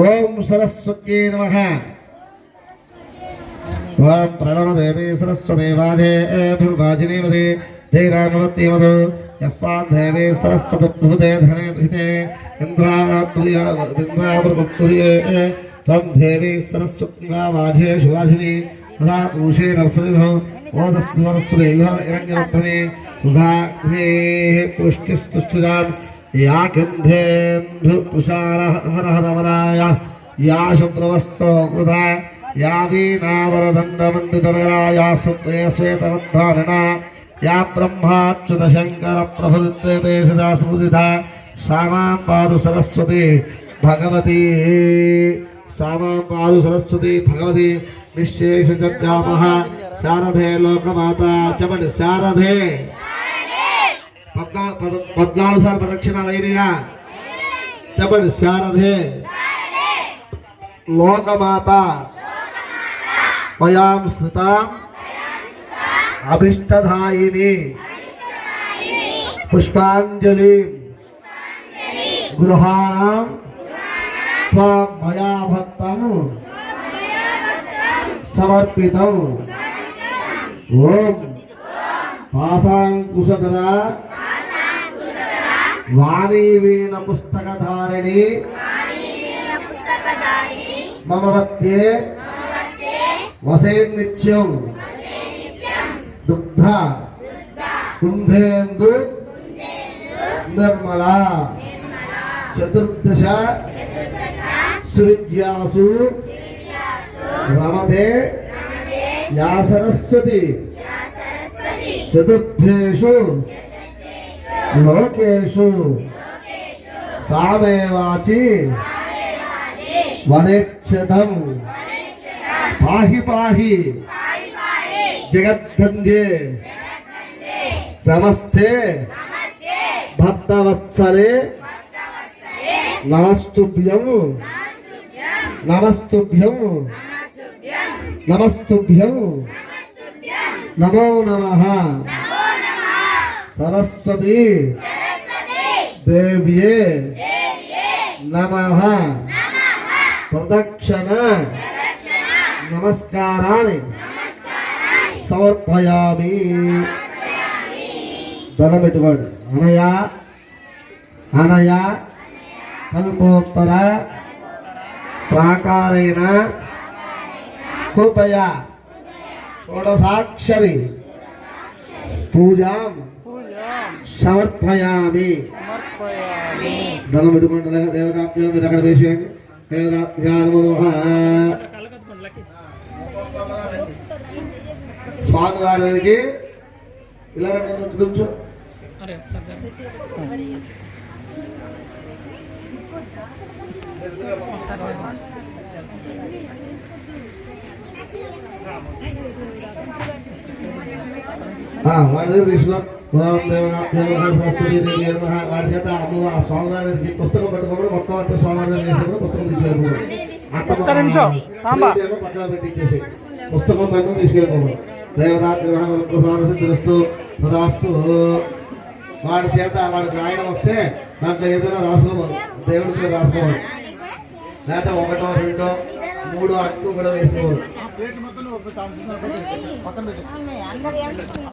ఓం సరస్వత్యై నమ ఓం ప్రణవదేవి సరస్వదేవాదే భూర్వాజినీమదే ధైరామవత్యమదు యస్మాద్దేవి సరస్వతద్భుతే ధనే హితే ఇంద్రాతుల్య ఇంద్రావృతుల్యే త్వం దేవి సరస్వత్యా వాజే శువాజిని తదా పూషే నరసరిభో ఓదస్వరస్వదే హిరణ్యవర్ధనే సుధా పుష్టిస్తుష్టిదాం या गन्धेन्दु तुषारहरहरवराय या शुभ्रवस्तो कृता या वीणावरदण्डमण्डितरया या सुप्रे श्वेतवद्धारणा या ब्रह्माच्युतशङ्करप्रभुत्वे सदा सुदिता सा मां पादु सरस्वती भगवती सा मां पादु सरस्वती भगवती निःशेषजग्गामः शारदे लोकमाता चमट शारदे పద్నాలుగు సార్లు ప్రదక్షిణాలు అయినాయా చెప్పండి శారదే. లోకమాత. వయాం స్థిత. అభిష్టదాయిని పుష్పాంజలి. గృహాణం. త్వం మయా భక్తం సమర్పితం. ఓం. పాసాంకుశధర. వాణీవీణ పుస్తకధారిణి. మమవత్యే. మధ్యే వసే నిత్యం దుగ్ధ. కుంభేందు. నిర్మల. చతుర్దశ. సువిద్యాసు రమతే యా సరస్వతి చతుర్థేషు. లోకేషు. సామేవాచి. వనేక్షతం పాహి పాహి. జగద్గంధే నమస్తే. భక్తవత్సలే నమస్తుభ్యం నమస్తుభ్యం నమస్తుభ్యం నమో నమః. సరస్వతి దేవ్యే నమ. ప్రదక్షిణ. నమస్కారాన్ని సమర్పయామి. దండం పెట్టుకోండి. అనయ అనయ కల్పోత్తర ప్రాకారైన కృపయ షోడసాక్షరి పూజాం. సమర్పయామి. ధనం పెట్టుకుంటే దేవతాభ్యం మీరు అక్కడ వేసేయండి. దేవతాభ్యానము స్వామి గారికి ఇలా కొంచెం ఆ, వాడి దగ్గర తీసుకున్నాం. వాడి చేత అమ్మ పుస్తకం పట్టుకోమని మొత్తం అంతా స్వామి గారు వేసేప్పుడు పుస్తకం సాంబా. పక్కన పెట్టించేసి పుస్తకం పట్టుకొని తీసుకెళ్ళిపోవాలి దేవతాభ్యం తెలుస్తూ తదాస్తు. వాడి చేత వాడికి రాయడం వస్తే దాంట్లో ఏదైనా రాసుకోవాలి. దేవుడి పేరు రాసుకోవాలి. లేకపోతే ఒకటో రెండో మూడో అక్కు కూడా వేసుకోవాలి.